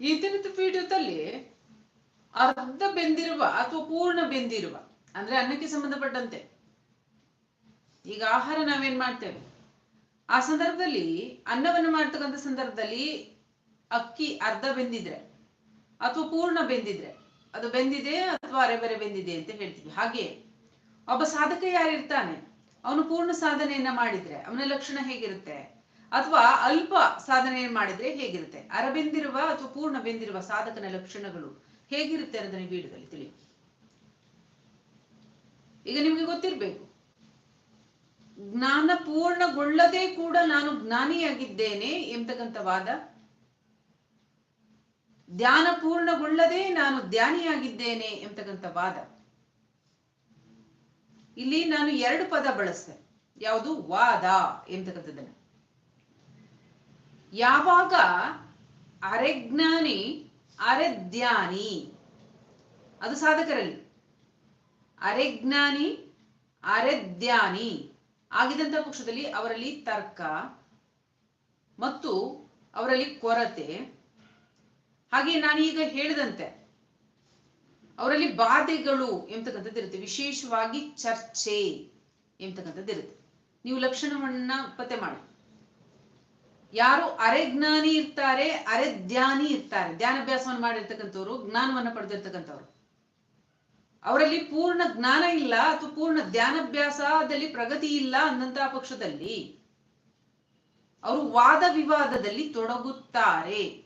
ಈತನಿತ ವಿಡಿಯೋದಲ್ಲಿ ಅರ್ಧ ಬೆಂದಿರುವ ಅಥವಾ ಪೂರ್ಣ ಬೆಂದಿರುವ, ಅಂದ್ರೆ ಅನ್ನಕ್ಕೆ ಸಂಬಂಧಪಟ್ಟಂತೆ. ಈಗ ಆಹಾರ ನಾವೇನ್ ಮಾಡ್ತೇವೆ? ಆ ಸಂದರ್ಭದಲ್ಲಿ, ಅನ್ನವನ್ನು ಮಾಡ್ತಕ್ಕಂಥ ಸಂದರ್ಭದಲ್ಲಿ ಅಕ್ಕಿ ಅರ್ಧ ಬೆಂದಿದ್ರೆ ಅಥವಾ ಪೂರ್ಣ ಬೆಂದಿದ್ರೆ, ಅದು ಬೆಂದಿದೆ ಅಥವಾ ಅರೆಬರೆ ಬೆಂದಿದೆ ಅಂತ ಹೇಳ್ತೀವಿ. ಹಾಗೆ ಒಬ್ಬ ಸಾಧಕ ಯಾರಿರ್ತಾನೆ? ಅವನು ಪೂರ್ಣ ಸಾಧನೆಯನ್ನ ಮಾಡಿದ್ರೆ, ಅವನ ಲಕ್ಷಣ ಹೇಗಿರುತ್ತೆ? ಅಥವಾ ಅಲ್ಪ ಸಾಧನೆ ಮಾಡಿದ್ರೆ ಹೇಗಿರುತ್ತೆ? ಅರಬೆಂದಿರುವ ಅಥವಾ ಪೂರ್ಣ ಬೆಂದಿರುವ ಸಾಧಕನ ಲಕ್ಷಣಗಳು ಹೇಗಿರುತ್ತೆ ಅನ್ನೋದನ್ನ ವಿಡಿಯೋದಲ್ಲಿ ತಿಳಿ ಈಗ ನಿಮ್ಗೆ ಗೊತ್ತಿರ್ಬೇಕು. ಜ್ಞಾನ ಪೂರ್ಣಗೊಳ್ಳದೆ ಕೂಡ ನಾನು ಜ್ಞಾನಿಯಾಗಿದ್ದೇನೆ ಎಂತಕ್ಕಂಥ ವಾದ. ಧ್ಯಾನ ಪೂರ್ಣಗೊಳ್ಳದೆ ನಾನು ಧ್ಯಾನಿಯಾಗಿದ್ದೇನೆ ಎಂತಕ್ಕಂಥ ವಾದ. ಇಲ್ಲಿ ನಾನು ಎರಡು ಪದ ಬಳಸ್ತೇನೆ ಯಾವುದು ವಾದ ಎಂಬತಕ್ಕಂಥದ್ದನ್ನ. ಯಾವಾಗ? ಅರೆಜ್ಞಾನಿ ಅರೆಧ್ಯಾನಿ ಅದು ಸಾಧಕರಲ್ಲಿ. ಅರೆಜ್ಞಾನಿ ಅರೆಧ್ಯಾನಿ ಆಗಿದಂತ ಪಕ್ಷದಲ್ಲಿ ಅವರಲ್ಲಿ ತರ್ಕ ಮತ್ತು ಅವರಲ್ಲಿ ಕೊರತೆ. ಹಾಗೆ ನಾನೀಗ ಹೇಳಿದಂತೆ, ಅವರಲ್ಲಿ ಬಾಧೆಗಳು ಎಂಬತಕ್ಕಂಥದ್ದು ಇರುತ್ತೆ. ವಿಶೇಷವಾಗಿ ಚರ್ಚೆ ಎಂಬತಕ್ಕಂಥದ್ದು ಇರುತ್ತೆ. ನೀವು ಲಕ್ಷಣವನ್ನ ಪತ್ತೆ ಮಾಡಿ. ಯಾರು ಅರೆಜ್ಞಾನಿ ಇರ್ತಾರೆ, ಅರೆಧ್ಯಾನಿ ಇರ್ತಾರೆ. ಧ್ಯಾನಾಭ್ಯಾಸವನ್ನು ಮಾಡಿರ್ತಕ್ಕಂಥವ್ರು, ಜ್ಞಾನವನ್ನು ಪಡೆದಿರ್ತಕ್ಕಂಥವ್ರು. ಅವರಲ್ಲಿ ಪೂರ್ಣ ಜ್ಞಾನ ಇಲ್ಲ, ಅಥವಾ ಪೂರ್ಣ ಧ್ಯಾನಾಭ್ಯಾಸದಲ್ಲಿ ಪ್ರಗತಿ ಇಲ್ಲ ಅನ್ನಂತಹ ಪಕ್ಷದಲ್ಲಿ ಅವರು ವಾದ ವಿವಾದದಲ್ಲಿ ತೊಡಗುತ್ತಾರೆ.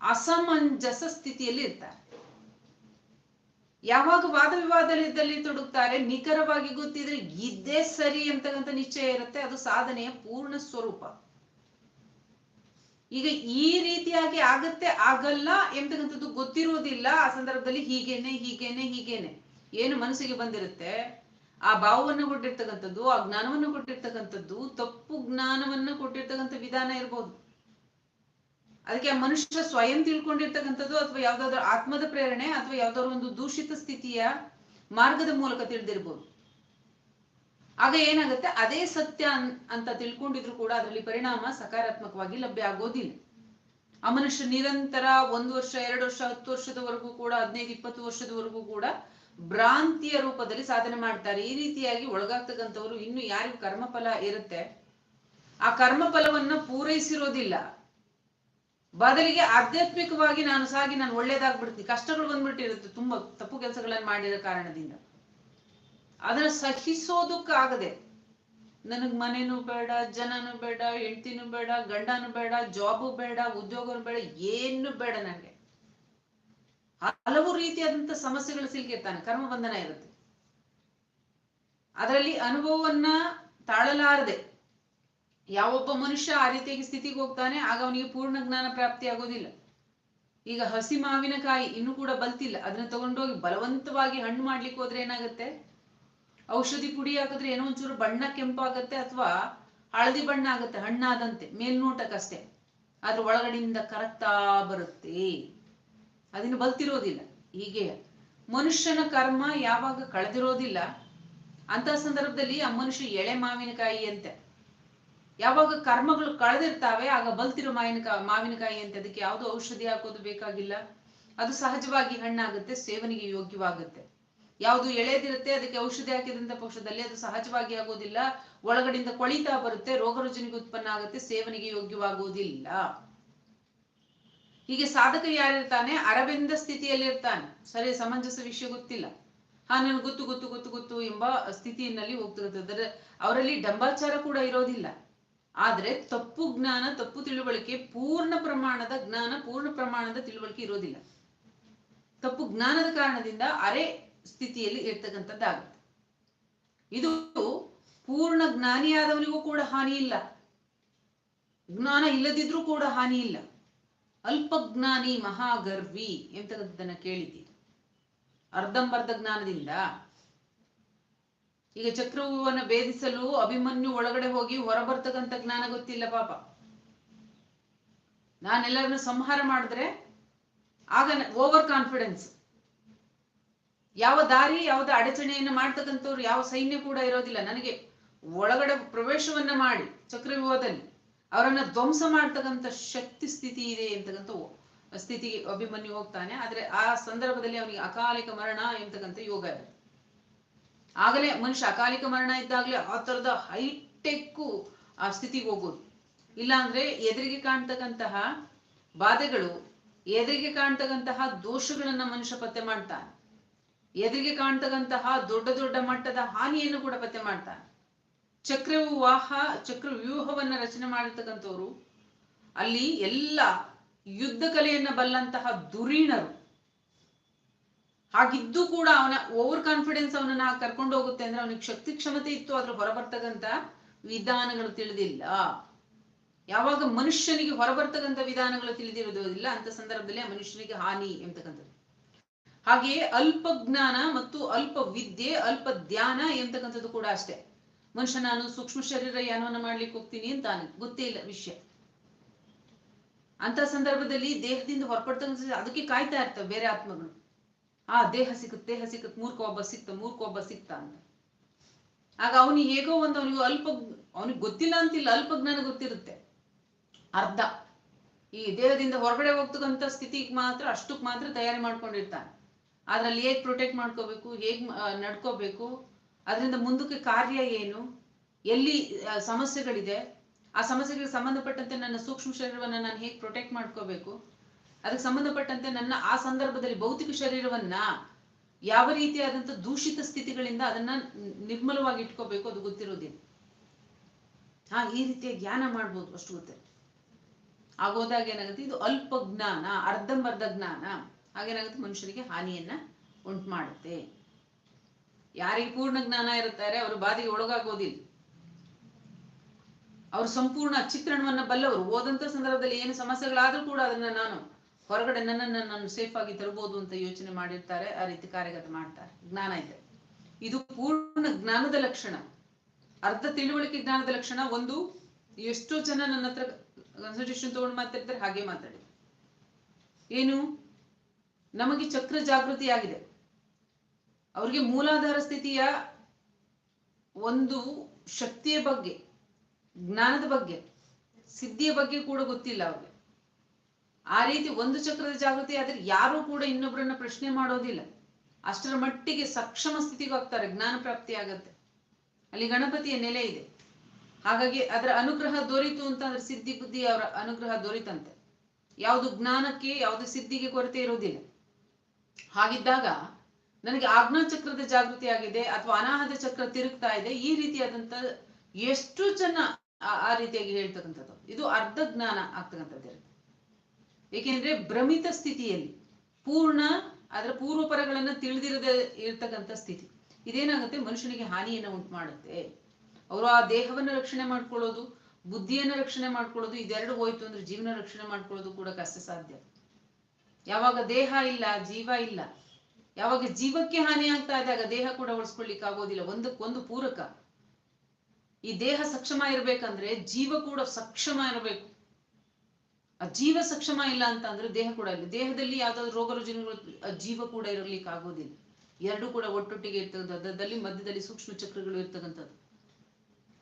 ಅಸಮಂಜಸ ಸ್ಥಿತಿಯಲ್ಲಿ ಇರ್ತಾರೆ. ಯಾವಾಗ ವಾದ ವಿವಾದದಲ್ಲಿ ತೊಡಗ್ತಾರೆ ನಿಖರವಾಗಿ ಗೊತ್ತಿದ್ರೆ ಇದ್ದೇ ಸರಿ ಅಂತಕ್ಕಂಥ ನಿಶ್ಚಯ ಇರುತ್ತೆ. ಅದು ಸಾಧನೆಯ ಪೂರ್ಣ ಸ್ವರೂಪ. ಈಗ ಈ ರೀತಿಯಾಗಿ ಆಗತ್ತೆ, ಆಗಲ್ಲ ಎಂತಕ್ಕಂಥದ್ದು ಗೊತ್ತಿರೋದಿಲ್ಲ. ಆ ಸಂದರ್ಭದಲ್ಲಿ ಹೀಗೇನೆ ಹೀಗೇನೆ ಹೀಗೇನೆ. ಏನು ಮನಸ್ಸಿಗೆ ಬಂದಿರುತ್ತೆ? ಆ ಭಾವವನ್ನು ಕೊಟ್ಟಿರ್ತಕ್ಕಂಥದ್ದು, ಆ ಜ್ಞಾನವನ್ನು ಕೊಟ್ಟಿರ್ತಕ್ಕಂಥದ್ದು, ತಪ್ಪು ಜ್ಞಾನವನ್ನು ಕೊಟ್ಟಿರ್ತಕ್ಕಂಥ ವಿಧಾನ ಇರಬಹುದು ಅದಕ್ಕೆ ಆ ಮನುಷ್ಯ ಸ್ವಯಂ ತಿಳ್ಕೊಂಡಿರ್ತಕ್ಕಂಥದ್ದು ಅಥವಾ ಯಾವ್ದಾದ್ರು ಆತ್ಮದ ಪ್ರೇರಣೆ ಅಥವಾ ಯಾವ್ದಾದ್ರು ಒಂದು ದೂಷಿತ ಸ್ಥಿತಿಯ ಮಾರ್ಗದ ಮೂಲಕ ತಿಳಿದಿರ್ಬೋದು. ಆಗ ಏನಾಗುತ್ತೆ? ಅದೇ ಸತ್ಯ ಅಂತ ತಿಳ್ಕೊಂಡಿದ್ರು ಕೂಡ ಅದರಲ್ಲಿ ಪರಿಣಾಮ ಸಕಾರಾತ್ಮಕವಾಗಿ ಲಭ್ಯ ಆಗೋದಿಲ್ಲ. ಆ ಮನುಷ್ಯ ನಿರಂತರ ಒಂದು ವರ್ಷ, ಎರಡು ವರ್ಷ, ಹತ್ತು ವರ್ಷದವರೆಗೂ ಕೂಡ, ಹದಿನೈದು, ಇಪ್ಪತ್ತು ವರ್ಷದವರೆಗೂ ಕೂಡ ಭ್ರಾಂತಿಯ ರೂಪದಲ್ಲಿ ಸಾಧನೆ ಮಾಡ್ತಾರೆ. ಈ ರೀತಿಯಾಗಿ ಒಳಗಾಗ್ತಕ್ಕಂಥವ್ರು ಇನ್ನು ಯಾರಿಗೂ ಕರ್ಮಫಲ ಇರುತ್ತೆ? ಆ ಕರ್ಮಫಲವನ್ನ ಪೂರೈಸಿರೋದಿಲ್ಲ. ಬದಲಿಗೆ ಆಧ್ಯಾತ್ಮಿಕವಾಗಿ ನಾನು ಸಾಗಿ ನಾನು ಒಳ್ಳೇದಾಗ್ಬಿಡ್ತೀನಿ. ಕಷ್ಟಗಳು ಬಂದ್ಬಿಟ್ಟಿರುತ್ತೆ. ತುಂಬಾ ತಪ್ಪು ಕೆಲಸಗಳನ್ನು ಮಾಡಿದ ಕಾರಣದಿಂದ. ಅದನ್ನ ಸಹಿಸೋದಕ್ಕಾಗದೆ ನನಗ್ ಮನೆನೂ ಬೇಡ, ಜನನು ಬೇಡ, ಹೆಂಡ್ತಿನೂ ಬೇಡ, ಗಂಡನು ಬೇಡ, ಜಾಬು ಬೇಡ, ಉದ್ಯೋಗನೂ ಬೇಡ, ಏನು ಬೇಡ ನನಗೆ. ಹಲವು ರೀತಿಯಾದಂತ ಸಮಸ್ಯೆಗಳು ಸಿಲ್ಕಿರ್ತಾನೆ. ಕರ್ಮ ಬಂಧನ ಇರುತ್ತೆ. ಅದರಲ್ಲಿ ಅನುಭವವನ್ನ ತಾಳಲಾರದೆ ಯಾವೊಬ್ಬ ಮನುಷ್ಯ ಆ ರೀತಿಯಾಗಿ ಸ್ಥಿತಿಗೆ ಹೋಗ್ತಾನೆ, ಆಗ ಅವನಿಗೆ ಪೂರ್ಣ ಜ್ಞಾನ ಪ್ರಾಪ್ತಿ ಆಗೋದಿಲ್ಲ. ಈಗ ಹಸಿ ಮಾವಿನಕಾಯಿ ಇನ್ನೂ ಕೂಡ ಬಲ್ತಿಲ್ಲ, ಅದನ್ನ ತಗೊಂಡೋಗಿ ಬಲವಂತವಾಗಿ ಹಣ್ಣು ಮಾಡ್ಲಿಕ್ಕೆ ಹೋದ್ರೆ ಏನಾಗುತ್ತೆ? ಔಷಧಿ ಪುಡಿ ಹಾಕಿದ್ರೆ ಏನೋ ಒಂಚೂರು ಬಣ್ಣ ಕೆಂಪಾಗತ್ತೆ ಅಥವಾ ಹಳದಿ ಬಣ್ಣ ಆಗುತ್ತೆ, ಹಣ್ಣಾದಂತೆ, ಮೇಲ್ನೋಟಕ್ಕಷ್ಟೇ. ಅದ್ರ ಒಳಗಡೆಯಿಂದ ಕರಗ್ತಾ ಬರುತ್ತೆ. ಅದನ್ನು ಬಲ್ತಿರೋದಿಲ್ಲ. ಹೀಗೆ ಮನುಷ್ಯನ ಕರ್ಮ ಯಾವಾಗ ಕಳೆದಿರೋದಿಲ್ಲ ಅಂತ ಸಂದರ್ಭದಲ್ಲಿ ಆ ಮನುಷ್ಯ ಎಳೆ ಮಾವಿನಕಾಯಿ ಅಂತೆ. ಯಾವಾಗ ಕರ್ಮಗಳು ಕಳೆದಿರ್ತಾವೆ, ಆಗ ಬಲ್ತಿರೋ ಮಾವಿನಕಾಯಿ ಮಾವಿನಕಾಯಿ ಅಂತ ಅದಕ್ಕೆ ಯಾವುದು ಔಷಧಿ ಹಾಕೋದು ಬೇಕಾಗಿಲ್ಲ. ಅದು ಸಹಜವಾಗಿ ಹಣ್ಣಾಗುತ್ತೆ, ಸೇವನೆಗೆ ಯೋಗ್ಯವಾಗುತ್ತೆ. ಯಾವುದು ಎಳೆದಿರುತ್ತೆ ಅದಕ್ಕೆ ಔಷಧಿ ಹಾಕಿದಂತ ಪಕ್ಷದಲ್ಲಿ ಅದು ಸಹಜವಾಗಿ ಆಗೋದಿಲ್ಲ. ಒಳಗಡೆಯಿಂದ ಕೊಳಿತಾ ಬರುತ್ತೆ, ರೋಗ ರುಜಿನಿಗೆ ಉತ್ಪನ್ನ ಆಗುತ್ತೆ, ಸೇವನೆಗೆ ಯೋಗ್ಯವಾಗುವುದಿಲ್ಲ ಹೀಗೆ ಸಾಧಕ ಯಾರಿರ್ತಾನೆ ಅರಬಿಂದ ಸ್ಥಿತಿಯಲ್ಲಿ ಇರ್ತಾನೆ ಸರಿ, ಸಮಂಜಸ ವಿಷಯ ಗೊತ್ತಿಲ್ಲ. ಹಾ ನನ್ಗೆ ಗೊತ್ತು ಗೊತ್ತು ಗೊತ್ತು ಗೊತ್ತು ಎಂಬ ಸ್ಥಿತಿಯಲ್ಲಿ ಹೋಗ್ತಿರ್ತದೆ ಅವರಲ್ಲಿ ಡಂಬಾಚಾರ ಕೂಡ ಇರೋದಿಲ್ಲ. ಆದ್ರೆ ತಪ್ಪು ಜ್ಞಾನ, ತಪ್ಪು ತಿಳುವಳಿಕೆ ಪೂರ್ಣ ಪ್ರಮಾಣದ ಜ್ಞಾನ, ಪೂರ್ಣ ಪ್ರಮಾಣದ ತಿಳುವಳಿಕೆ ಇರೋದಿಲ್ಲ. ತಪ್ಪು ಜ್ಞಾನದ ಕಾರಣದಿಂದ ಅರೆ ಸ್ಥಿತಿಯಲ್ಲಿ ಇರ್ತಕ್ಕಂಥದ್ದಾಗುತ್ತೆ. ಇದು ಪೂರ್ಣ ಜ್ಞಾನಿಯಾದವನಿಗೂ ಕೂಡ ಹಾನಿ ಇಲ್ಲ. ಜ್ಞಾನ ಇಲ್ಲದಿದ್ರೂ ಕೂಡ ಹಾನಿ ಇಲ್ಲ. ಅಲ್ಪಜ್ಞಾನಿ ಮಹಾಗರ್ವಿ ಎಂತಕ್ಕಂಥದ್ದನ್ನ ಕೇಳಿದ್ದೀರಿ. ಅರ್ಧಂಬರ್ಧ ಜ್ಞಾನದಿಂದ ಈಗ ಚಕ್ರವ್ಯೂಹವನ್ನು ಭೇದಿಸಲು ಅಭಿಮನ್ಯು ಒಳಗಡೆ ಹೋಗಿ ಹೊರಬರ್ತಕ್ಕಂಥ ಜ್ಞಾನ ಗೊತ್ತಿಲ್ಲ ಪಾಪ. ನಾನೆಲ್ಲರನ್ನು ಸಂಹಾರ ಮಾಡಿದ್ರೆ ಆಗ ಓವರ್ ಕಾನ್ಫಿಡೆನ್ಸ್ ಯಾವ ದಾರಿ, ಯಾವ್ದ ಅಡಚಣೆಯನ್ನು ಮಾಡ್ತಕ್ಕಂಥವ್ರು, ಯಾವ ಸೈನ್ಯ ಕೂಡ ಇರೋದಿಲ್ಲ. ನನಗೆ ಒಳಗಡೆ ಪ್ರವೇಶವನ್ನ ಮಾಡಿ ಚಕ್ರವ್ಯೂಹದಲ್ಲಿ ಅವರನ್ನ ಧ್ವಂಸ ಮಾಡ್ತಕ್ಕಂಥ ಶಕ್ತಿ ಸ್ಥಿತಿ ಇದೆ ಎಂತಕ್ಕಂಥ ಓ- ಸ್ಥಿತಿಗೆ ಅಭಿಮನ್ಯು ಹೋಗ್ತಾನೆ. ಆದ್ರೆ ಆ ಸಂದರ್ಭದಲ್ಲಿ ಅವನಿಗೆ ಅಕಾಲಿಕ ಮರಣ ಎಂತಕ್ಕಂಥ ಯೋಗ ಇದೆ. ಆಗಲೇ ಮನುಷ್ಯ ಅಕಾಲಿಕ ಮರಣ ಇದ್ದಾಗಲೇ ಆ ತರದ ಹೈಟೆಕ್ ಆ ಸ್ಥಿತಿಗೆ ಹೋಗೋದು. ಇಲ್ಲಾಂದ್ರೆ ಎದುರಿಗೆ ಕಾಣ್ತಕ್ಕಂತಹ ಬಾಧೆಗಳು, ಎದುರಿಗೆ ಕಾಣ್ತಕ್ಕಂತಹ ದೋಷಗಳನ್ನ ಮನುಷ್ಯ ಪತ್ತೆ ಮಾಡ್ತಾನೆ. ಎದುರಿಗೆ ಕಾಣ್ತಕ್ಕಂತಹ ದೊಡ್ಡ ದೊಡ್ಡ ಮಟ್ಟದ ಹಾನಿಯನ್ನು ಕೂಡ ಪತ್ತೆ ಮಾಡ್ತಾನೆ. ಚಕ್ರವ್ಯೂಹ ಚಕ್ರವ್ಯೂಹವನ್ನ ರಚನೆ ಮಾಡಿರ್ತಕ್ಕಂಥವ್ರು, ಅಲ್ಲಿ ಎಲ್ಲ ಯುದ್ಧ ಕಲೆಯನ್ನ ಬಲ್ಲಂತಹ ದುರೀಣರು. ಹಾಗಿದ್ದು ಕೂಡ ಅವನ ಓವರ್ ಕಾನ್ಫಿಡೆನ್ಸ್ ಅವನನ್ನ ಕರ್ಕೊಂಡು ಹೋಗುತ್ತೆ ಅಂದ್ರೆ ಅವನಿಗೆ ಶಕ್ತಿ ಕ್ಷಮತೆ ಇತ್ತು ಅದ್ರ ಹೊರಬರ್ತಕ್ಕಂತ ವಿಧಾನಗಳು ತಿಳಿದಿಲ್ಲ. ಯಾವಾಗ ಮನುಷ್ಯನಿಗೆ ಹೊರಬರ್ತಕ್ಕಂಥ ವಿಧಾನಗಳು ತಿಳಿದಿರೋದಿಲ್ಲ ಅಂತ ಸಂದರ್ಭದಲ್ಲಿ ಆ ಮನುಷ್ಯನಿಗೆ ಹಾನಿ ಎಂತಕ್ಕಂಥದ್ದು. ಹಾಗೆಯೇ ಅಲ್ಪ ಜ್ಞಾನ ಮತ್ತು ಅಲ್ಪ ವಿದ್ಯೆ, ಅಲ್ಪ ಧ್ಯಾನ ಎಂತಕ್ಕಂಥದ್ದು ಕೂಡ ಅಷ್ಟೇ. ಮನುಷ್ಯ ನಾನು ಸೂಕ್ಷ್ಮ ಶರೀರ ಯಾನವನ್ನ ಮಾಡ್ಲಿಕ್ಕೆ ಹೋಗ್ತೀನಿ ಅಂತ ಗೊತ್ತೇ ಇಲ್ಲ ವಿಷಯ. ಅಂತ ಸಂದರ್ಭದಲ್ಲಿ ದೇಹದಿಂದ ಹೊರಪಡ್ತಕ್ಕಂಥ ಅದಕ್ಕೆ ಕಾಯ್ತಾ ಇರ್ತವೆ ಬೇರೆ ಆತ್ಮಗಳು. ಆ ದೇಹ ಸಿಕ್ಕುತ್ತೆ, ದೇಹ ಸಿಕ್ಕತ್ ಮೂರ್ಖ ಒಬ್ಬ ಸಿಕ್ತ ಮೂರ್ಖ ಒಬ್ಬ ಸಿಕ್ತ ಅಂತ. ಆಗ ಅವನಿಗೆ ಹೇಗೋ ಒಂದು ಅವನಿಗೆ ಅಲ್ಪ ಅವನಿಗೆ ಗೊತ್ತಿಲ್ಲ ಅಂತಿಲ್ಲ, ಅಲ್ಪ ಜ್ಞಾನ ಗೊತ್ತಿರುತ್ತೆ. ಅರ್ಧ. ಈ ದೇಹದಿಂದ ಹೊರಗಡೆ ಹೋಗ್ತಕ್ಕಂಥ ಸ್ಥಿತಿಗೆ ಮಾತ್ರ ಅಷ್ಟಕ್ಕೆ ಮಾತ್ರ ತಯಾರಿ ಮಾಡ್ಕೊಂಡಿರ್ತಾನೆ. ಅದ್ರಲ್ಲಿ ಹೇಗ್ ಪ್ರೊಟೆಕ್ಟ್ ಮಾಡ್ಕೋಬೇಕು, ಹೇಗ್ ನಡ್ಕೋಬೇಕು, ಅದರಿಂದ ಮುಂದಕ್ಕೆ ಕಾರ್ಯ ಏನು, ಎಲ್ಲಿ ಸಮಸ್ಯೆಗಳಿದೆ, ಆ ಸಮಸ್ಯೆಗಳಿಗೆ ಸಂಬಂಧಪಟ್ಟಂತೆ ನನ್ನ ಸೂಕ್ಷ್ಮ ಶರೀರವನ್ನು ನಾನು ಹೇಗೆ ಪ್ರೊಟೆಕ್ಟ್ ಮಾಡ್ಕೋಬೇಕು ಅದಕ್ಕೆ ಸಂಬಂಧಪಟ್ಟಂತೆ ನನ್ನ ಆ ಸಂದರ್ಭದಲ್ಲಿ ಭೌತಿಕ ಶರೀರವನ್ನ ಯಾವ ರೀತಿಯಾದಂತ ದೂಷಿತ ಸ್ಥಿತಿಗಳಿಂದ ಅದನ್ನ ನಿರ್ಮಲವಾಗಿ ಇಟ್ಕೋಬೇಕು ಅದು ಗೊತ್ತಿರೋದಿಲ್ಲ ಹಾ, ಈ ರೀತಿಯ ಜ್ಞಾನ ಮಾಡ್ಬೋದು, ಅಷ್ಟು ಗೊತ್ತೆ. ಆಗೋದಾಗ ಏನಾಗುತ್ತೆ? ಇದು ಅಲ್ಪ ಜ್ಞಾನ, ಅರ್ಧಂಬರ್ಧ ಜ್ಞಾನ. ಹಾಗೇನಾಗುತ್ತೆ? ಮನುಷ್ಯರಿಗೆ ಹಾನಿಯನ್ನ ಉಂಟು ಮಾಡುತ್ತೆ. ಯಾರಿಗೆ ಪೂರ್ಣ ಜ್ಞಾನ ಇರುತ್ತಾರೆ, ಅವರು ಬಾಧೆಗೆ ಒಳಗಾಗೋದಿಲ್ಲ. ಅವರು ಸಂಪೂರ್ಣ ಚಿತ್ರಣವನ್ನ ಬಲ್ಲವರು. ಓದಂತ ಸಂದರ್ಭದಲ್ಲಿ ಏನು ಸಮಸ್ಯೆಗಳಾದ್ರೂ ಕೂಡ ಅದನ್ನ ನಾನು ಹೊರಗಡೆ ನನ್ನನ್ನು ನಾನು ಸೇಫ್ ಆಗಿ ತರಬಹುದು ಅಂತ ಯೋಚನೆ ಮಾಡಿರ್ತಾರೆ, ಆ ರೀತಿ ಕಾರ್ಯಗತ ಮಾಡ್ತಾರೆ. ಜ್ಞಾನ ಇದೆ. ಇದು ಪೂರ್ಣ ಜ್ಞಾನದ ಲಕ್ಷಣ. ಅರ್ಧ ತಿಳುವಳಿಕೆ ಜ್ಞಾನದ ಲಕ್ಷಣ ಒಂದು, ಎಷ್ಟೋ ಜನ ನನ್ನ ಹತ್ರ ಕನ್ಸಲ್ಟೇಷನ್ ತಗೊಂಡು ಮಾತಾಡ್ತಾರೆ ಹಾಗೆ ಮಾತಾಡಿ. ಏನು? ನಮಗೆ ಚಕ್ರ ಜಾಗೃತಿ ಆಗಿದೆ. ಅವ್ರಿಗೆ ಮೂಲಾಧಾರ ಸ್ಥಿತಿಯ ಒಂದು ಶಕ್ತಿಯ ಬಗ್ಗೆ, ಜ್ಞಾನದ ಬಗ್ಗೆ, ಸಿದ್ಧಿಯ ಬಗ್ಗೆ ಕೂಡ ಗೊತ್ತಿಲ್ಲ ಅವ್ರಿಗೆ. ಆ ರೀತಿ ಒಂದು ಚಕ್ರದ ಜಾಗೃತಿ ಆದ್ರೆ ಯಾರೂ ಕೂಡ ಇನ್ನೊಬ್ಬರನ್ನ ಪ್ರಶ್ನೆ ಮಾಡೋದಿಲ್ಲ. ಅಷ್ಟರ ಮಟ್ಟಿಗೆ ಸಕ್ಷಮ ಸ್ಥಿತಿಗೆ ಹೋಗ್ತಾರೆ, ಜ್ಞಾನ ಪ್ರಾಪ್ತಿ ಆಗತ್ತೆ. ಅಲ್ಲಿ ಗಣಪತಿಯ ನೆಲೆ ಇದೆ. ಹಾಗಾಗಿ ಅದರ ಅನುಗ್ರಹ ದೊರೀತು ಅಂತ ಅಂದ್ರೆ ಸಿದ್ಧಿ ಬುದ್ಧಿ ಅವರ ಅನುಗ್ರಹ ದೊರೀತಂತೆ. ಯಾವುದು ಜ್ಞಾನಕ್ಕೆ, ಯಾವುದು ಸಿದ್ಧಿಗೆ ಕೊರತೆ ಇರೋದಿಲ್ಲ. ಹಾಗಿದ್ದಾಗ ನನಗೆ ಆಜ್ಞಾ ಚಕ್ರದ ಜಾಗೃತಿ ಆಗಿದೆ ಅಥವಾ ಅನಾಹತ ಚಕ್ರ ತಿರುಗ್ತಾ ಇದೆ, ಈ ರೀತಿಯಾದಂತ ಎಷ್ಟು ಜನ ಆ ರೀತಿಯಾಗಿ ಹೇಳ್ತಕ್ಕಂಥದ್ದು. ಇದು ಅರ್ಧ ಜ್ಞಾನ ಆಗ್ತಕ್ಕಂಥದ್ದು ಏಕೆಂದ್ರೆ ಭ್ರಮಿತ ಸ್ಥಿತಿಯಲ್ಲಿ, ಪೂರ್ಣ ಅದರ ಪೂರ್ವಪರಗಳನ್ನ ತಿಳಿದಿರದೆ, ಇರ್ತಕ್ಕಂಥ ಸ್ಥಿತಿ. ಇದೇನಾಗುತ್ತೆ? ಮನುಷ್ಯನಿಗೆ ಹಾನಿಯನ್ನ ಉಂಟು ಮಾಡುತ್ತೆ ಅವರು ಆ ದೇಹವನ್ನ ರಕ್ಷಣೆ ಮಾಡ್ಕೊಳ್ಳೋದು, ಬುದ್ಧಿಯನ್ನ ರಕ್ಷಣೆ ಮಾಡ್ಕೊಳ್ಳೋದು, ಇದೆರಡು ಹೋಯ್ತು ಅಂದ್ರೆ ಜೀವನ ರಕ್ಷಣೆ ಮಾಡ್ಕೊಳ್ಳೋದು ಕೂಡ ಕಷ್ಟ ಸಾಧ್ಯ. ಯಾವಾಗ ದೇಹ ಇಲ್ಲ, ಜೀವ ಇಲ್ಲ, ಯಾವಾಗ ಜೀವಕ್ಕೆ ಹಾನಿ ಆಗ್ತಾ ಇದ್ದಾಗ ದೇಹ ಕೂಡ ಉಳಿಸ್ಕೊಳ್ಲಿಕ್ಕೆ ಆಗೋದಿಲ್ಲ. ಒಂದಕ್ಕೊಂದು ಪೂರಕ. ಈ ದೇಹ ಸಕ್ಷಮ ಇರ್ಬೇಕಂದ್ರೆ ಜೀವ ಕೂಡ ಸಕ್ಷಮ ಇರಬೇಕು. ಜೀವ ಸಕ್ಷಮ ಇಲ್ಲ ಅಂತ ಅಂದ್ರೆ ದೇಹ ಕೂಡ ಇಲ್ಲ. ದೇಹದಲ್ಲಿ ಯಾವ್ದಾದ್ರು ರೋಗ ರುಜಿನಗಳು, ಆ ಜೀವ ಕೂಡ ಇರಲಿಕ್ಕೆ ಆಗೋದಿಲ್ಲ. ಎರಡು ಕೂಡ ಒಟ್ಟೊಟ್ಟಿಗೆ ಇರ್ತಕ್ಕಂಥದ್ದಲ್ಲಿ ಮಧ್ಯದಲ್ಲಿ ಸೂಕ್ಷ್ಮ ಚಕ್ರಗಳು ಇರ್ತಕ್ಕಂಥದ್ದು.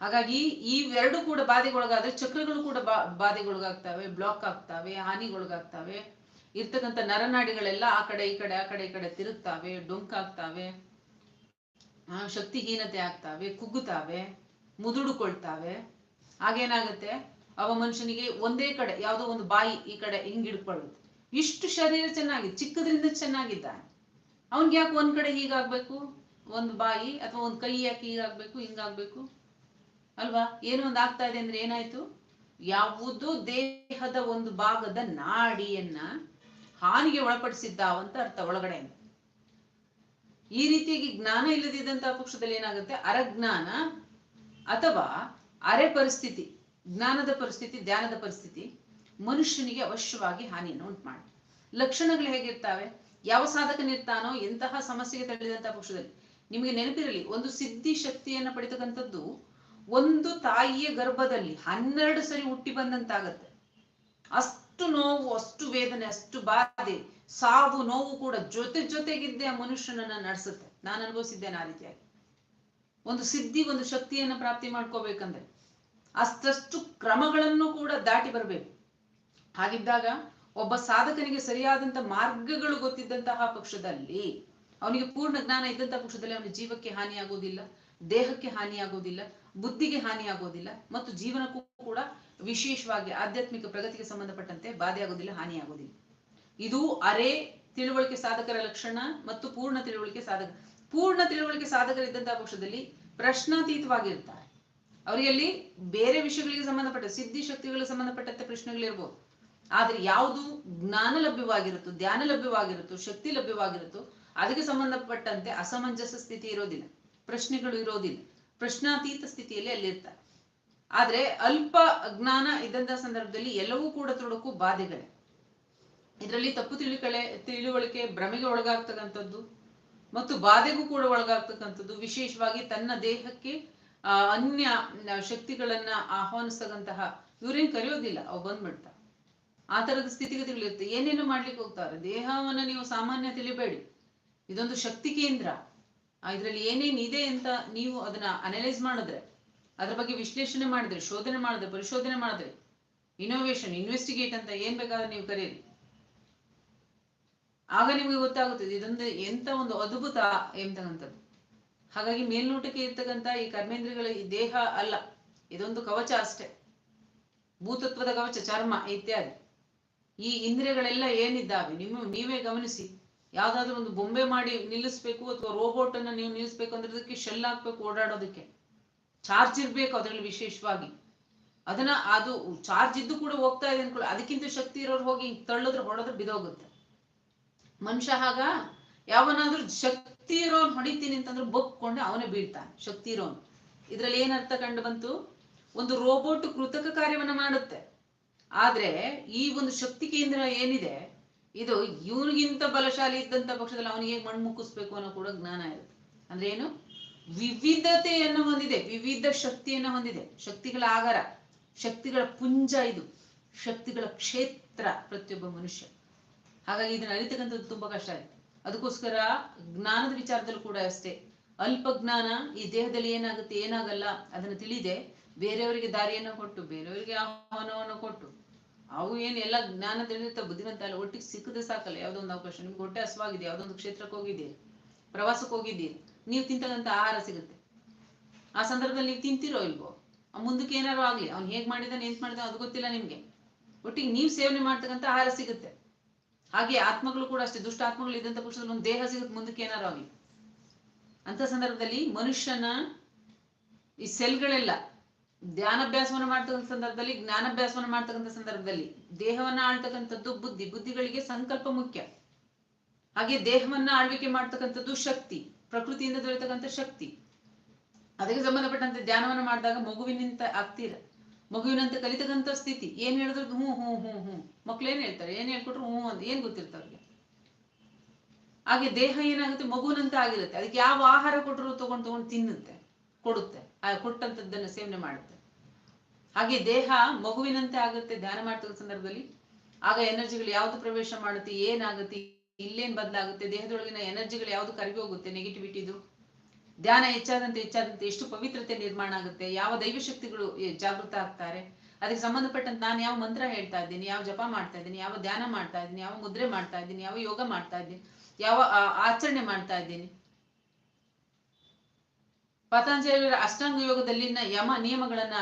ಹಾಗಾಗಿ ಈ ಎರಡು ಕೂಡ ಬಾಧೆಗೊಳಗಾದ್ರೆ ಚಕ್ರಗಳು ಕೂಡ ಬಾ, ಬಾಧೆಗೊಳಗಾಗ್ತವೆ ಬ್ಲಾಕ್ ಆಗ್ತವೆ, ಹಾನಿಗೊಳಗಾಗ್ತವೆ. ಇರ್ತಕ್ಕಂಥ ನರನಾಡಿಗಳೆಲ್ಲ ಆ ಕಡೆ, ಈ ಕಡೆ, ಆ ಕಡೆ, ಈ ಕಡೆ ತಿರುಗ್ತಾವೆ, ಡೊಂಕಾಗ್ತಾವೆ. ಆ ಶಕ್ತಿಹೀನತೆ ಆಗ್ತಾವೆ, ಕುಗ್ಗುತ್ತಾವೆ, ಮುದುಡುಕೊಳ್ತಾವೆ. ಆಗೇನಾಗುತ್ತೆ ಅವ ಮನುಷ್ಯನಿಗೆ ಒಂದೇ ಕಡೆ, ಯಾವುದೋ ಒಂದು ಬಾಯಿ ಈ ಕಡೆ ಹಿಂಗ್ ಹಿಡ್ಕೊಳ್ಳುತ್ತೆ. ಇಷ್ಟು ಶರೀರ ಚೆನ್ನಾಗಿದೆ, ಚಿಕ್ಕದ್ರಿಂದ ಚೆನ್ನಾಗಿದ್ದ ಅವನ್ಗೆ ಯಾಕೆ ಒಂದ್ ಕಡೆ ಹೀಗಾಗ್ಬೇಕು? ಒಂದು ಬಾಯಿ ಅಥವಾ ಒಂದು ಕೈ ಯಾಕೆ ಹೀಗಾಗ್ಬೇಕು, ಹಿಂಗಾಗ್ಬೇಕು? ಅಲ್ವಾ? ಏನೋ ಒಂದು ಆಗ್ತಾ ಇದೆ ಅಂದ್ರೆ ಏನಾಯ್ತು? ಯಾವುದೋ ದೇಹದ ಒಂದು ಭಾಗದ ನಾಡಿಯನ್ನ ಹಾನಿಗೆ ಒಳಪಡಿಸಿದ್ದಾವಂತ ಅರ್ಥ ಒಳಗಡೆ ಈ ರೀತಿಯಾಗಿ ಜ್ಞಾನ ಇಲ್ಲದಿದ್ದಂತಹ ಪಕ್ಷದಲ್ಲಿ ಏನಾಗುತ್ತೆ? ಅರಜ್ಞಾನ ಅಥವಾ ಅರೆ ಪರಿಸ್ಥಿತಿ. ಜ್ಞಾನದ ಪರಿಸ್ಥಿತಿ, ಧ್ಯಾನದ ಪರಿಸ್ಥಿತಿ ಮನುಷ್ಯನಿಗೆ ಅವಶ್ಯವಾಗಿ ಹಾನಿಯನ್ನು ಉಂಟು ಮಾಡಿ ಲಕ್ಷಣಗಳು ಹೇಗಿರ್ತಾವೆ? ಯಾವ ಸಾಧಕನಿರ್ತಾನೋ ಎಂತಹ ಸಮಸ್ಯೆಗೆ ತಳ್ಳಿದಂತಹ ಪಕ್ಷದಲ್ಲಿ ನಿಮಗೆ ನೆನಪಿರಲಿ, ಒಂದು ಸಿದ್ಧಿ ಶಕ್ತಿಯನ್ನ ಪಡಿತಕ್ಕಂಥದ್ದು ಒಂದು ತಾಯಿಯ ಗರ್ಭದಲ್ಲಿ ಹನ್ನೆರಡು ಸರಿ ಹುಟ್ಟಿ ಬಂದಂತಾಗತ್ತೆ. ಅಷ್ಟು ನೋವು, ಅಷ್ಟು ವೇದನೆ, ಅಷ್ಟು ಬಾಧೆ, ಸಾವು, ನೋವು ಕೂಡ ಜೊತೆ ಜೊತೆಗಿದ್ದೆ ಆ ಮನುಷ್ಯನನ್ನ ನಡೆಸುತ್ತೆ. ನಾನು ಅನುಭವಿಸಿದ್ದೇನೆ ಆ ರೀತಿಯಾಗಿ. ಒಂದು ಸಿದ್ಧಿ, ಒಂದು ಶಕ್ತಿಯನ್ನ ಪ್ರಾಪ್ತಿ ಮಾಡ್ಕೋಬೇಕಂದ್ರೆ ಅಷ್ಟಷ್ಟು ಕ್ರಮಗಳನ್ನು ಕೂಡ ದಾಟಿ ಬರಬೇಕು. ಹಾಗಿದ್ದಾಗ ಒಬ್ಬ ಸಾಧಕನಿಗೆ ಸರಿಯಾದಂತ ಮಾರ್ಗಗಳು ಗೊತ್ತಿದ್ದಂತಹ ಪಕ್ಷದಲ್ಲಿ, ಅವನಿಗೆ ಪೂರ್ಣ ಜ್ಞಾನ ಇದ್ದಂತಹ ಪಕ್ಷದಲ್ಲಿ ಅವನ ಜೀವಕ್ಕೆ ಹಾನಿಯಾಗೋದಿಲ್ಲ ದೇಹಕ್ಕೆ ಹಾನಿಯಾಗೋದಿಲ್ಲ ಬುದ್ಧಿಗೆ ಹಾನಿಯಾಗೋದಿಲ್ಲ ಮತ್ತು ಜೀವನಕ್ಕೂ ಕೂಡ ವಿಶೇಷವಾಗಿ ಆಧ್ಯಾತ್ಮಿಕ ಪ್ರಗತಿಗೆ ಸಂಬಂಧಪಟ್ಟಂತೆ ಬಾಧೆ ಆಗೋದಿಲ್ಲ ಹಾನಿಯಾಗೋದಿಲ್ಲ ಇದು ಅರೆ ತಿಳುವಳಿಕೆ ಸಾಧಕರ ಲಕ್ಷಣ ಮತ್ತು ಪೂರ್ಣ ತಿಳುವಳಿಕೆ ಸಾಧಕ, ಪೂರ್ಣ ತಿಳುವಳಿಕೆ ಸಾಧಕರಿದ್ದಂತಹ ಪಕ್ಷದಲ್ಲಿ ಪ್ರಶ್ನಾತೀತವಾಗಿರ್ತಾರೆ. ಅವರಲ್ಲಿ ಬೇರೆ ವಿಷಯಗಳಿಗೆ ಸಂಬಂಧಪಟ್ಟ, ಸಿದ್ಧಿ ಶಕ್ತಿಗಳಿಗೆ ಸಂಬಂಧಪಟ್ಟಂತೆ ಪ್ರಶ್ನೆಗಳಿರ್ಬೋದು ಆದ್ರೆ ಯಾವುದು ಜ್ಞಾನ ಲಭ್ಯವಾಗಿರುತ್ತೋ, ಧ್ಯಾನ ಲಭ್ಯವಾಗಿರುತ್ತೋ, ಶಕ್ತಿ ಲಭ್ಯವಾಗಿರುತ್ತೋ, ಅದಕ್ಕೆ ಸಂಬಂಧಪಟ್ಟಂತೆ ಅಸಮಂಜಸ ಸ್ಥಿತಿ ಇರೋದಿಲ್ಲ. ಪ್ರಶ್ನೆಗಳು ಇರೋದಿಲ್ಲ. ಪ್ರಶ್ನಾತೀತ ಸ್ಥಿತಿಯಲ್ಲಿ ಅಲ್ಲಿರ್ತಾರೆ ಆದ್ರೆ ಅಲ್ಪ ಜ್ಞಾನ ಇದ್ದಂತಹ ಸಂದರ್ಭದಲ್ಲಿ ಎಲ್ಲವೂ ಕೂಡ ತೊಡಕು ಬಾಧೆಗಳೇ. ಇದರಲ್ಲಿ ತಪ್ಪು ತಿಳಿಕಳೆ, ತಿಳುವಳಿಕೆ ಭ್ರಮೆಗೆ ಒಳಗಾಗ್ತಕ್ಕಂಥದ್ದು ಮತ್ತು ಬಾಧೆಗೂ ಕೂಡ ಒಳಗಾಗ್ತಕ್ಕಂಥದ್ದು ವಿಶೇಷವಾಗಿ ತನ್ನ ದೇಹಕ್ಕೆ ಅನ್ಯ ಶಕ್ತಿಗಳನ್ನ ಆಹ್ವಾನಿಸ್ತಕ್ಕಂತಹ ಇವ್ರೇನ್ ಕರೆಯೋದಿಲ್ಲ, ಅವ್ ಬಂದ್ಬಿಡ್ತಾ. ಆ ತರದ ಸ್ಥಿತಿಗತಿಗಳಿರುತ್ತೆ ಏನೇನು ಮಾಡ್ಲಿಕ್ಕೆ ಹೋಗ್ತಾರೆ. ದೇಹವನ್ನ ನೀವು ಸಾಮಾನ್ಯ ತಿಳಿಬೇಡಿ. ಇದೊಂದು ಶಕ್ತಿ ಕೇಂದ್ರ. ಇದರಲ್ಲಿ ಏನೇನ್ ಇದೆ ಅಂತ ನೀವು ಅದನ್ನ ಅನಲೈಸ್ ಮಾಡಿದ್ರೆ, ಅದ್ರ ಬಗ್ಗೆ ವಿಶ್ಲೇಷಣೆ ಮಾಡಿದ್ರೆ, ಶೋಧನೆ ಮಾಡಿದ್ರೆ, ಪರಿಶೋಧನೆ ಮಾಡಿದ್ರೆ ಇನೋವೇಷನ್ ಇನ್ವೆಸ್ಟಿಗೇಟ್ ಅಂತ ಏನ್ ಬೇಕಾದ್ರೆ ನೀವು ಕರೀರಿ. ಆಗ ನಿಮಗೆ ಗೊತ್ತಾಗುತ್ತದೆ ಇದೊಂದು ಎಂತ ಒಂದು ಅದ್ಭುತ ಎಂತಕ್ಕಂಥದ್ದು ಹಾಗಾಗಿ ಮೇಲ್ನೋಟಕ್ಕೆ ಇರ್ತಕ್ಕಂಥ ಈ ಕರ್ಮೇಂದ್ರಿಗಳ ಈ ದೇಹ ಅಲ್ಲ, ಇದೊಂದು ಕವಚ ಅಷ್ಟೇ. ಭೂತತ್ವದ ಕವಚ, ಚರ್ಮ ಇತ್ಯಾದಿ. ಈ ಇಂದ್ರಿಯಗಳೆಲ್ಲ ಏನಿದ್ದಾವೆ? ನಿಮ್ಮ, ನೀವೇ ಗಮನಿಸಿ. ಯಾವ್ದಾದ್ರು ಒಂದು ಬೊಂಬೆ ಮಾಡಿ ನಿಲ್ಲಿಸ್ಬೇಕು ಅಥವಾ ರೋಬೋಟ್ ಅನ್ನ ನೀವು ನಿಲ್ಲಿಸ್ಬೇಕು ಅಂದ್ರೆ ಅದಕ್ಕೆ ಶೆಲ್ ಹಾಕ್ಬೇಕು ಓಡಾಡೋದಕ್ಕೆ. ಚಾರ್ಜ್ ಇರ್ಬೇಕು ಅದರಲ್ಲಿ ವಿಶೇಷವಾಗಿ. ಅದನ್ನ ಅದು ಚಾರ್ಜ್ ಇದ್ದು ಕೂಡ ಹೋಗ್ತಾ ಇದೆ ಅನ್ಕೊಳ್ಳಿ. ಅದಕ್ಕಿಂತ ಶಕ್ತಿ ಇರೋರು ಹೋಗಿ ತಳ್ಳಿದ್ರೆ ಹೊಡೆದ್ರೆ ಬಿದೋಗುತ್ತೆ. ಮನುಷ್ಯ ಹಾಗ ಯಾವನಾದ್ರೂ ಶಕ್ತಿ ಇರೋನ್ ಹೊಡಿತೀನಿ ಅಂತಂದ್ರೆ ಬೊಕ್ಕೊಂಡು ಅವನೇ ಬೀಳ್ತಾನೆ, ಶಕ್ತಿ ಇರೋನ್. ಇದ್ರಲ್ಲಿ ಏನರ್ಥ ಕಂಡು ಬಂತು? ಒಂದು ರೋಬೋಟ್ ಕೃತಕ ಕಾರ್ಯವನ್ನ ಮಾಡುತ್ತೆ. ಆದ್ರೆ ಈ ಒಂದು ಶಕ್ತಿ ಕೇಂದ್ರ ಏನಿದೆ? ಇದು ಇವನಿಗಿಂತ ಬಲಶಾಲಿ ಇದ್ದಂತ ಪಕ್ಷದಲ್ಲಿ ಅವನಿಗೆ ಮಣ್ಣು ಮುಕ್ಕಿಸ್ಬೇಕು ಅನ್ನೋ ಕೂಡ ಜ್ಞಾನ ಇರುತ್ತೆ. ಅಂದ್ರೆ ಏನು? ವಿವಿಧತೆಯನ್ನು ಹೊಂದಿದೆ, ವಿವಿಧ ಶಕ್ತಿಯನ್ನು ಹೊಂದಿದೆ. ಶಕ್ತಿಗಳ ಆಗರ, ಶಕ್ತಿಗಳ ಪುಂಜ ಇದು. ಶಕ್ತಿಗಳ ಕ್ಷೇತ್ರ ಪ್ರತಿಯೊಬ್ಬ ಮನುಷ್ಯ. ಹಾಗಾಗಿ ಇದನ್ನ ಅರಿತಕ್ಕಂಥದ್ದು ತುಂಬಾ ಕಷ್ಟ ಇದೆ ಅದಕ್ಕೋಸ್ಕರ ಜ್ಞಾನದ ವಿಚಾರದಲ್ಲೂ ಕೂಡ ಅಷ್ಟೇ. ಅಲ್ಪ ಜ್ಞಾನ ಈ ದೇಹದಲ್ಲಿ ಏನಾಗುತ್ತೆ, ಏನಾಗಲ್ಲ ಅದನ್ನ ತಿಳಿದೆ. ಬೇರೆಯವರಿಗೆ ದಾರಿಯನ್ನು ಕೊಟ್ಟು, ಬೇರೆಯವರಿಗೆ ಆಹ್ವಾನವನ್ನು ಕೊಟ್ಟು. ಅವು ಏನು ಎಲ್ಲ ಜ್ಞಾನ ತಿಳಿದಿರ್ತ ಬುದ್ಧಿವಂತ ಅಲ್ಲ, ಒಟ್ಟಿಗೆ ಸಿಕ್ಕದೆ ಸಾಕಲ್ಲ. ಯಾವ್ದೋ ಒಂದು ಅವಕಾಶ. ನಿಮ್ಗೆ ಹೊಟ್ಟೆ ಹಸುವಾಗಿದೆ ಯಾವುದೋ ಒಂದು ಕ್ಷೇತ್ರಕ್ಕೆ ಹೋಗಿದ್ದೀರಿ, ಪ್ರವಾಸಕ್ಕೆ ಹೋಗಿದ್ದೀರಿ, ನೀವು ತಿಂತದಂತ ಆಹಾರ ಸಿಗುತ್ತೆ. ಆ ಸಂದರ್ಭದಲ್ಲಿ ನೀವು ತಿಂತಿರೋ ಇಲ್ವೋ? ಮುಂದಕ್ಕೆ ಏನಾರು ಆಗ್ಲಿ, ಅವ್ನು ಹೇಗ್ ಮಾಡಿದಾನೆ ಎಂತ ಮಾಡಿದ ಅದು ಗೊತ್ತಿಲ್ಲ ನಿಮ್ಗೆ. ಒಟ್ಟಿಗೆ ನೀವು ಸೇವನೆ ಮಾಡ್ತಕ್ಕಂಥ ಆಹಾರ ಸಿಗುತ್ತೆ. ಹಾಗೆ ಆತ್ಮಗಳು ಕೂಡ ಅಷ್ಟೇ, ದುಷ್ಟ ಆತ್ಮಗಳು ಇದ್ದಂತ ಪಕ್ಷದಲ್ಲಿ ಒಂದು ದೇಹ ಸಿಗುತ್ತೆ ಮುಂದಕ್ಕೆ ಏನಾರು ಆಗಲಿ. ಅಂತ ಸಂದರ್ಭದಲ್ಲಿ ಮನುಷ್ಯನ ಈ ಸೆಲ್ಗಳೆಲ್ಲ ಧ್ಯಾನಾಭ್ಯಾಸವನ್ನು ಮಾಡ್ತಕ್ಕಂಥ ಸಂದರ್ಭದಲ್ಲಿ, ಜ್ಞಾನಾಭ್ಯಾಸವನ್ನು ಮಾಡ್ತಕ್ಕಂಥ ಸಂದರ್ಭದಲ್ಲಿ ದೇಹವನ್ನ ಆಳ್ತಕ್ಕಂಥದ್ದು ಬುದ್ಧಿ, ಬುದ್ಧಿಗಳಿಗೆ ಸಂಕಲ್ಪ ಮುಖ್ಯ. ಹಾಗೆ ದೇಹವನ್ನ ಆಳ್ವಿಕೆ ಮಾಡ್ತಕ್ಕಂಥದ್ದು ಶಕ್ತಿ, ಪ್ರಕೃತಿಯಿಂದ ದೊರೆತಕ್ಕಂಥ ಶಕ್ತಿ. ಅದಕ್ಕೆ ಸಂಬಂಧಪಟ್ಟಂತೆ ಧ್ಯಾನವನ್ನ ಮಾಡಿದಾಗ ಮಗುವಿನಿಂದ ಆಗ್ತೀರ? ಮಗುವಿನಂತೆ ಕಲಿತಕ್ಕಂಥ ಸ್ಥಿತಿ. ಏನ್ ಹೇಳಿದ್ರು ಹ್ಞೂ ಹ್ಞೂ ಹ್ಞೂ ಹ್ಞೂ. ಮಕ್ಳು ಏನ್ ಹೇಳ್ತಾರೆ? ಏನ್ ಹೇಳ್ಕೊಟ್ರು ಹ್ಞೂ ಅಂತ ಏನ್ ಗೊತ್ತಿರುತ್ತೆ ಹಾಗೆ ದೇಹ ಏನಾಗುತ್ತೆ? ಮಗುವಿನಂತೆ ಆಗಿರುತ್ತೆ. ಅದಕ್ಕೆ ಯಾವ ಆಹಾರ ಕೊಟ್ಟರು ತಗೊಂಡು ತಗೊಂಡು ತಿನ್ನುತ್ತೆ, ಕೊಡುತ್ತೆ. ಆ ಕೊಟ್ಟಂತದ್ದನ್ನ ಸೇವನೆ ಮಾಡುತ್ತೆ. ಹಾಗೆ ದೇಹ ಮಗುವಿನಂತೆ ಆಗುತ್ತೆ ಧ್ಯಾನ ಮಾಡ್ತಕ್ಕ ಸಂದರ್ಭದಲ್ಲಿ. ಆಗ ಎನರ್ಜಿಗಳು ಯಾವ್ದು ಪ್ರವೇಶ ಮಾಡುತ್ತೆ, ಏನಾಗುತ್ತೆ, ಇಲ್ಲೇನ್ ಬದಲಾಗುತ್ತೆ, ದೇಹದೊಳಗಿನ ಎನರ್ಜಿಗಳು ಯಾವ್ದು ಕರಗಿ ಹೋಗುತ್ತೆ ನೆಗೆಟಿವಿಟಿದು ಧ್ಯಾನ ಹೆಚ್ಚಾದಂತೆ ಹೆಚ್ಚಾದಂತೆ ಎಷ್ಟು ಪವಿತ್ರತೆ ನಿರ್ಮಾಣ ಆಗುತ್ತೆ, ಯಾವ ದೈವ ಶಕ್ತಿಗಳು ಜಾಗೃತ ಆಗ್ತಾರೆ. ಅದಕ್ಕೆ ಸಂಬಂಧಪಟ್ಟಂತೆ ನಾನು ಯಾವ ಮಂತ್ರ ಹೇಳ್ತಾ ಇದ್ದೀನಿ, ಯಾವ ಜಪ ಮಾಡ್ತಾ ಇದ್ದೀನಿ, ಯಾವ ಧ್ಯಾನ ಮಾಡ್ತಾ ಇದ್ದೀನಿ, ಯಾವ ಮುದ್ರೆ ಮಾಡ್ತಾ ಇದ್ದೀನಿ, ಯಾವ ಯೋಗ ಮಾಡ್ತಾ ಇದ್ದೀನಿ, ಯಾವ ಆಚರಣೆ ಮಾಡ್ತಾ ಇದ್ದೀನಿ. ಪತಂಜಲಿಯವರ ಅಷ್ಟಾಂಗ ಯೋಗದಲ್ಲಿನ ಯಮ ನಿಯಮಗಳನ್ನ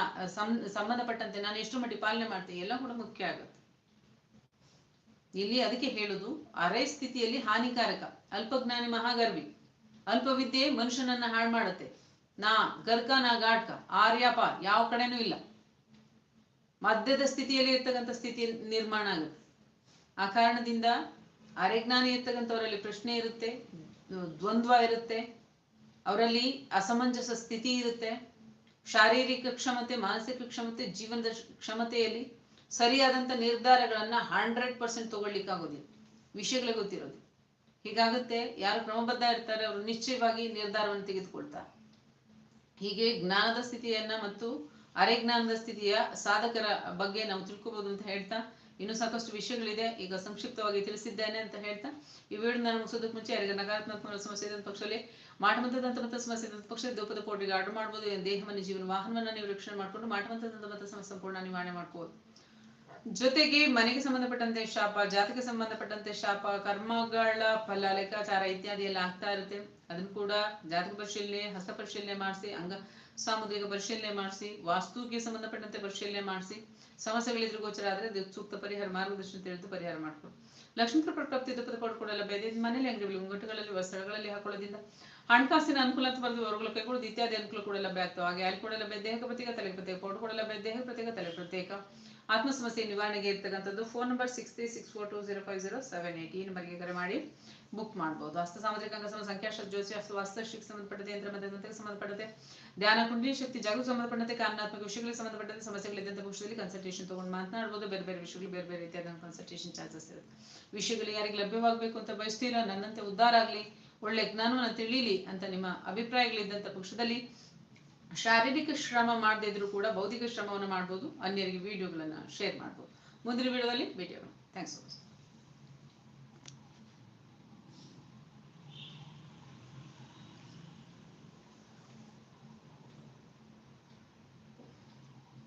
ಸಂಬಂಧಪಟ್ಟಂತೆ ನಾನು ಎಷ್ಟು ಮಟ್ಟಿಗೆ ಪಾಲನೆ ಮಾಡ್ತೀನಿ, ಎಲ್ಲ ಕೂಡ ಮುಖ್ಯ ಆಗುತ್ತೆ. ಇಲ್ಲಿ ಅದಕ್ಕೆ ಹೇಳುದು, ಅರೆ ಸ್ಥಿತಿಯಲ್ಲಿ ಹಾನಿಕಾರಕ, ಅಲ್ಪಜ್ಞಾನಿ ಮಹಾಗರ್ವಿ. ಅಲ್ಪವಿದ್ಯೆ ಮನುಷ್ಯನನ್ನ ಹಾಳು ಮಾಡುತ್ತೆ. ನಾ, ಗರ್ಕ, ನಾ ಗಾಟ್ಕ ಆರ್ಯಪ ಯಾವ ಕಡೆನೂ ಇಲ್ಲ. ಮಧ್ಯದ ಸ್ಥಿತಿಯಲ್ಲಿ ಇರ್ತಕ್ಕಂಥ ಸ್ಥಿತಿ ನಿರ್ಮಾಣ ಆಗುತ್ತೆ. ಆ ಕಾರಣದಿಂದ ಅರೆಜ್ಞಾನಿ ಇರ್ತಕ್ಕಂಥವರಲ್ಲಿ ಪ್ರಶ್ನೆ ಇರುತ್ತೆ, ದ್ವಂದ್ವ ಇರುತ್ತೆ, ಅವರಲ್ಲಿ ಅಸಮಂಜಸ ಸ್ಥಿತಿ ಇರುತ್ತೆ. ಶಾರೀರಿಕ ಕ್ಷಮತೆ, ಮಾನಸಿಕ ಕ್ಷಮತೆ, ಜೀವನದ ಕ್ಷಮತೆಯಲ್ಲಿ ಸರಿಯಾದಂತ ನಿರ್ಧಾರಗಳನ್ನ ಹಂಡ್ರೆಡ್ ಪರ್ಸೆಂಟ್ ತಗೊಳ್ಳಿಕ್ಕಾಗೋದಿಲ್ಲ. ವಿಷಯಗಳೇ ಗೊತ್ತಿರೋದು ಹೀಗಾಗುತ್ತೆ ಯಾರು ಕ್ರಮಬದ್ಧ ಇರ್ತಾರೆ ಅವರು ನಿಶ್ಚಯವಾಗಿ ನಿರ್ಧಾರವನ್ನು ತೆಗೆದುಕೊಳ್ತಾರೆ. ಹೀಗೆ ಜ್ಞಾನದ ಸ್ಥಿತಿಯನ್ನ ಮತ್ತು ಅರೆ ಜ್ಞಾನದ ಸ್ಥಿತಿಯ ಸಾಧಕರ ಬಗ್ಗೆ ನಾವು ತಿಳ್ಕೋಬಹುದು ಅಂತ ಹೇಳ್ತಾ ಇನ್ನು ಸಾಕಷ್ಟು ವಿಷಯಗಳಿದೆ. ಈಗ ಸಂಕ್ಷಿಪ್ತವಾಗಿ ತಿಳಿಸಿದ್ದೇನೆ ಅಂತ ಹೇಳ್ತಾ ಈ ವಿಡಿಯೋ ನಾನು ಮುಗಿಸೋದಕ್ಕೆ ಮುಂಚೆ ಯಾರಿಗೆ ನಕಾರಾತ್ಮಕ ಸಮಸ್ಯೆ ಇದ್ದ ಪಕ್ಷದಲ್ಲಿ ಮಾಟಮಂತ ದಂತಮಂತ ಸಮಸ್ಯೆ ಇದ್ದ ಪಕ್ಷದಲ್ಲಿ ದೂಪದ ಕೋಟಿಗೆ ಆರ್ಡರ್ ಮಾಡ್ಬೋದು. ದೇಹವನ್ನು ಜೀವನ, ವಾಹನವನ್ನ ನೀವು ರಕ್ಷಣೆ ಮಾಡ್ಕೊಂಡು ಮಾಟಮಂತ ದಂತಮಂತ ಸಮಸ್ಯೆ ಸಂಪೂರ್ಣ ನಿವಾರಣೆ ಮಾಡ್ಕೋಬಹುದು ಜೊತೆಗೆ ಮನೆಗೆ ಸಂಬಂಧಪಟ್ಟಂತೆ ಶಾಪ ಜಾತಿಗೆ ಸಂಬಂಧಪಟ್ಟಂತೆ ಶಾಪ, ಕರ್ಮಗಳ ಫಲ, ಲೆಕ್ಕಾಚಾರ ಇತ್ಯಾದಿ ಎಲ್ಲ ಆಗ್ತಾ ಇರುತ್ತೆ. ಅದನ್ನು ಕೂಡ ಜಾತಕ ಪರಿಶೀಲನೆ, ಹಸ್ತ ಪರಿಶೀಲನೆ ಮಾಡಿಸಿ, ಅಂಗ ಸಾಮುದ್ರಿಕ ಪರಿಶೀಲನೆ ಮಾಡಿಸಿ ವಾಸ್ತುಗೆ ಸಂಬಂಧಪಟ್ಟಂತೆ ಪರಿಶೀಲನೆ ಮಾಡಿಸಿ ಸಮಸ್ಯೆಗಳಿದ್ರು ಗೋಚರ ಆದ್ರೆ ಅದಕ್ಕೆ ಸೂಕ್ತ ಪರಿಹಾರ ಮಾರ್ಗದರ್ಶನ ತಿಳಿದು ಪರಿಹಾರ ಮಾಡ್ಕೊಂಡು ಲಕ್ಷ್ಮೀ ಪ್ರಾಪ್ತಿ ದುಪ್ಪದ ಪಡ್ಕೊಳ್ಳಲ್ಲ ಬೇರೆ ಮನೇಲಿ ಅಂಗಡಿಗಳು ಮುಂಗಟ್ಟುಗಳಲ್ಲಿ ಸ್ಥಳಗಳಲ್ಲಿ ಹಾಕೊಳ್ಳೋದ್ರಿಂದ ಹಣಕಾಸಿನ ಅನುಕೂಲ ಅಂತ ಬರೆದು ಕೈಗೊಳ್ಳೋದು ಇತ್ಯಾದಿ ಅನುಕೂಲ ಕೂಡ ಲಭ್ಯ ಆಗ್ತವೆ. ಹಾಗೆ ಅಲ್ಲಿ ಕೂಡ ಲಭ್ಯ ದೇಹ ಪ್ರತ್ಯೇಕ ತಲೆ ಪ್ರತ್ಯೇಕ ಕೊಡ್ಕೊಡಲ್ಲ ಕೂಡ ಪ್ರತ್ಯೇಕ ತಲೆ ಪ್ರತ್ಯೇಕ. ಆತ್ಮ ಸಮಸ್ಯೆ ನಿವಾರಣೆಗೆ ಇರ್ತಕ್ಕಂಥದ್ದು phone number six three six four two zero five zero seven eight ಈ ನಂಬರ್ಗೆ ಕರೆ ಮಾಡಿ ಬುಕ್ ಮಾಡ್ಬೋದು. ಹಸ್ತ ಸಾಮಾಜಿಕ ಅಂಗಸಮ ಸಂಖ್ಯಾಶ ಜ್ಯೋತಿ ಹಸ್ತ ವಾಸ್ತುಶಿಕ್ ಸಂಬಂಧಪಟ್ಟಂತೆ, ಯಂತ್ರ ಮತ್ತು ಸಂಬಂಧಪಟ್ಟಂತೆ, ಧ್ಯಾನ, ಕುಂಡಲಿ, ಶಕ್ತಿ, ಜಾಗೃತ ಸಂಬಂಧಪಟ್ಟಂತೆ, ಕಾನೂನಾತ್ಮಕ ವಿಷಯಗಳಿಗೆ ಸಂಬಂಧಪಟ್ಟಂತೆ ಸಮಸ್ಯೆಗಳಿದ್ದಂಥ ಪಕ್ಷದಲ್ಲಿ ಕನ್ಸಲ್ಟೇಷನ್ ತಗೊಂಡು ಮಾತನಾಡ್ಬೋದು. ಬೇರೆ ಬೇರೆ ವಿಷಯಗಳು, ಬೇರೆ ಬೇರೆ ರೀತಿಯಾದ ಕನ್ಸಲ್ಟೇಷನ್ ಚಾನ್ಸಸ್ ಇರುತ್ತೆ. ವಿಷಯಗಳು ಯಾರಿಗೆ ಲಭ್ಯವಾಗಬೇಕು ಅಂತ ಬಯಸ್ತೀರಾ ನನ್ನಂತೆ ಉದ್ಧಾರ ಆಗಲಿ, ಒಳ್ಳೆ ಜ್ಞಾನವನ್ನು ತಿಳಿಲಿ ಅಂತ ನಿಮ್ಮ ಅಭಿಪ್ರಾಯಗಳಿದ್ದಂಥ ಪಕ್ಷದಲ್ಲಿ ಶಾರೀರಿಕ ಶ್ರಮ ಮಾಡದೇ ಇದ್ರೂ ಕೂಡ ಬೌದ್ಧಿಕ ಶ್ರಮವನ್ನು ಮಾಡ್ಬೋದು, ಅನ್ಯರಿಗೆ ವಿಡಿಯೋಗಳನ್ನ ಶೇರ್ ಮಾಡ್ಬೋದು. ಮುಂದಿನ ವಿಡಿಯೋದಲ್ಲಿ ಭೇಟಿಯಾಗೋಣ ಥ್ಯಾಂಕ್ಸ್